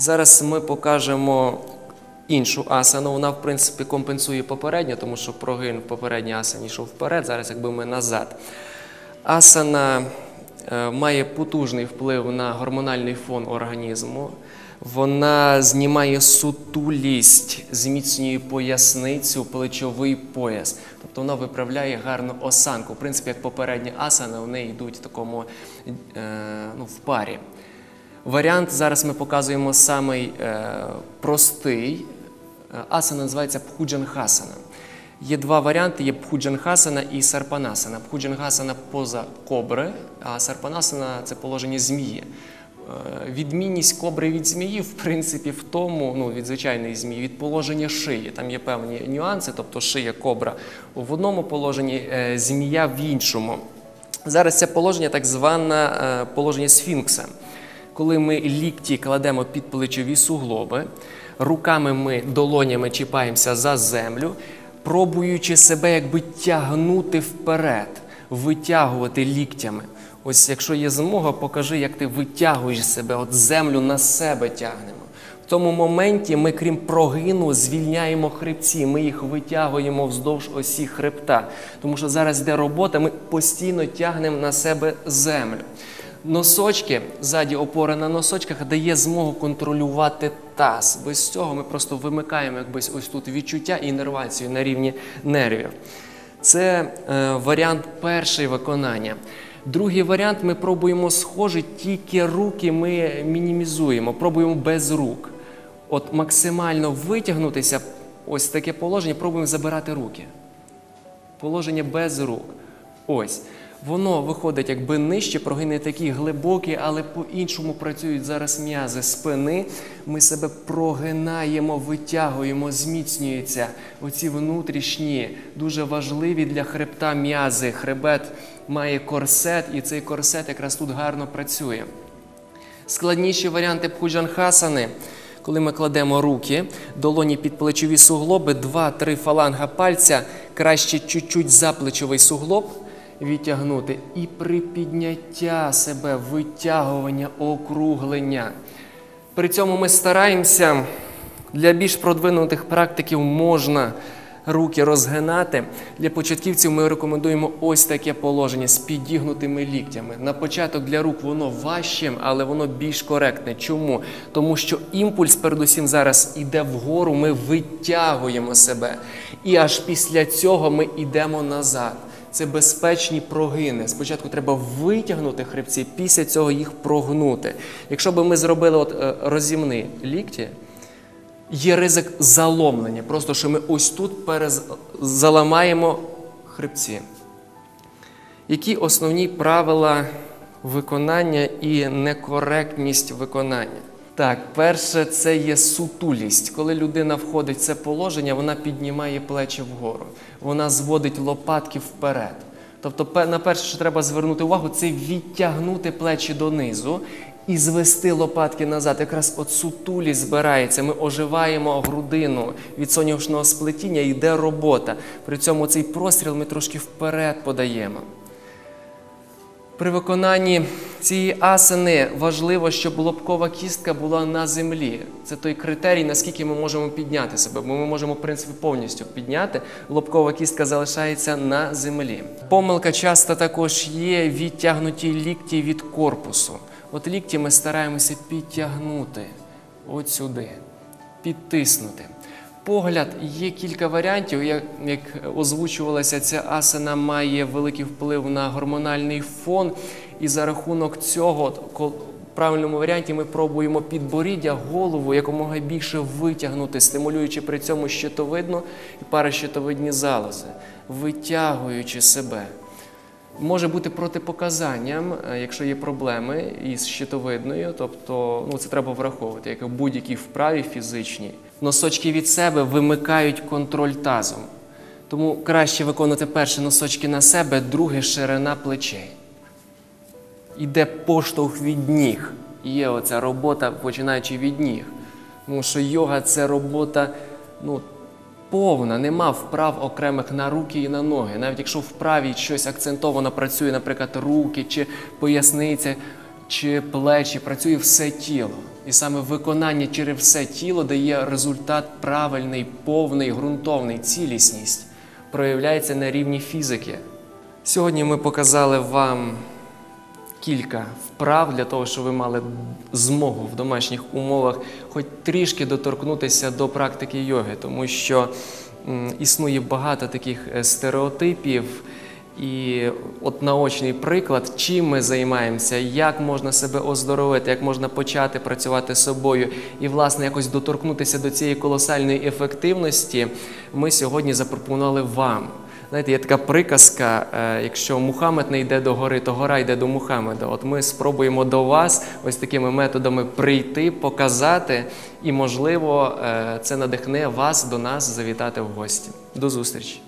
Зараз ми покажемо іншу асану. Вона, в принципі, компенсує попередню, тому що прогин в попередній асані йшов вперед, зараз якби ми назад. Асана е, має потужний вплив на гормональний фон організму. Вона знімає сутулість, зміцнює поясницю, плечовий пояс. Тобто вона виправляє гарну осанку. В принципі, як попередні асани, вони йдуть в такому е, ну, в парі. Варіант зараз ми показуємо самий е, простий. Е, Асана називається Пхуджанхасана. Є два варіанти: є Пхуджанхасана і Сарпанасана. Пхуджанхасана поза кобри, а Сарпанасана це положення змії. Е, Відмінність кобри від змії, в принципі, в тому, ну, від звичайної змії, від положення шиї. Там є певні нюанси, тобто шия кобра в одному положенні, змія в іншому. Зараз це положення так зване положення сфінкса. Коли ми лікті кладемо під плечові суглоби, руками ми долонями чіпаємося за землю, пробуючи себе якби тягнути вперед, витягувати ліктями. Ось якщо є змога, покажи, як ти витягуєш себе, от землю на себе тягнемо. В тому моменті ми, крім прогину, звільняємо хребці, ми їх витягуємо вздовж осі хребта. Тому що зараз йде робота, ми постійно тягнемо на себе землю. Носочки, ззаді опора на носочках дає змогу контролювати таз. Без цього ми просто вимикаємо якось ось тут відчуття і нервацію на рівні нервів. Це е, варіант перший виконання. Другий варіант ми пробуємо схожий, тільки руки ми мінімізуємо, пробуємо без рук. От максимально витягнутися, ось таке положення, пробуємо забирати руки. Положення без рук. Ось. Воно виходить якби нижче, прогини такі глибокі, але по-іншому працюють зараз м'язи спини. Ми себе прогинаємо, витягуємо, зміцнюються. Оці внутрішні, дуже важливі для хребта м'язи. Хребет має корсет, і цей корсет якраз тут гарно працює. Складніші варіанти пхуджанхасани, коли ми кладемо руки, долоні під плечові суглоби, два-три фаланга пальця, краще чуть-чуть за плечовий суглоб відтягнути. І припідняття себе, витягування, округлення. При цьому ми стараємося для більш продвинутих практиків можна руки розгинати. Для початківців ми рекомендуємо ось таке положення з підігнутими ліктями. На початок для рук воно важче, але воно більш коректне. Чому? Тому що імпульс, передусім, зараз іде вгору, ми витягуємо себе. І аж після цього ми йдемо назад. Це безпечні прогини. Спочатку треба витягнути хребці, після цього їх прогнути. Якщо б ми зробили от, е, розімни лікті, є ризик заломлення. Просто що ми ось тут перез... заламаємо хребці. Які основні правила виконання і некоректність виконання? Так, перше, це є сутулість. Коли людина входить в це положення, вона піднімає плечі вгору, вона зводить лопатки вперед. Тобто, на перше, що треба звернути увагу, це відтягнути плечі донизу і звести лопатки назад. Якраз от сутулість збирається. Ми оживаємо грудину від соняшного сплетіння, йде робота. При цьому цей простріл ми трошки вперед подаємо. При виконанні цієї асани важливо, щоб лобкова кістка була на землі. Це той критерій, наскільки ми можемо підняти себе. Бо ми можемо, в принципі, повністю підняти. Лобкова кістка залишається на землі. Помилка часто також є відтягнуті лікті від корпусу. От лікті ми стараємося підтягнути от сюди, підтиснути. Погляд, є кілька варіантів. Як, як озвучувалося, ця асана має великий вплив на гормональний фон, і за рахунок цього, в правильному варіанті, ми пробуємо підборіддя, голову якомога більше витягнути, стимулюючи при цьому щитовидну і паращитовидні залози, витягуючи себе. Може бути протипоказанням, е, якщо є проблеми із щитовидною, тобто ну, це треба враховувати, як в будь-якій вправі фізичній. Носочки від себе вимикають контроль тазом. Тому краще виконувати перше носочки на себе, друге ширина плечей. Іде поштовх від ніг. Є оця робота, починаючи від ніг. Тому що йога це робота ну, повна, нема вправ окремих на руки і на ноги. Навіть якщо вправі щось акцентовано працює, наприклад, руки чи поясниця, чи плечі, працює все тіло. І саме виконання через все тіло дає результат правильний, повний, ґрунтовний, цілісність, проявляється на рівні фізики. Сьогодні ми показали вам кілька вправ для того, щоб ви мали змогу в домашніх умовах хоч трішки доторкнутися до практики йоги, тому що існує багато таких е, стереотипів. І от наочний приклад, чим ми займаємося, як можна себе оздоровити, як можна почати працювати з собою і, власне, якось доторкнутися до цієї колосальної ефективності, ми сьогодні запропонували вам. Знаєте, є така приказка: е, якщо Мухаммед не йде до гори, то гора йде до Мухаммеда. От ми спробуємо до вас ось такими методами прийти, показати, і, можливо, е, це надихне вас до нас завітати в гості. До зустрічі!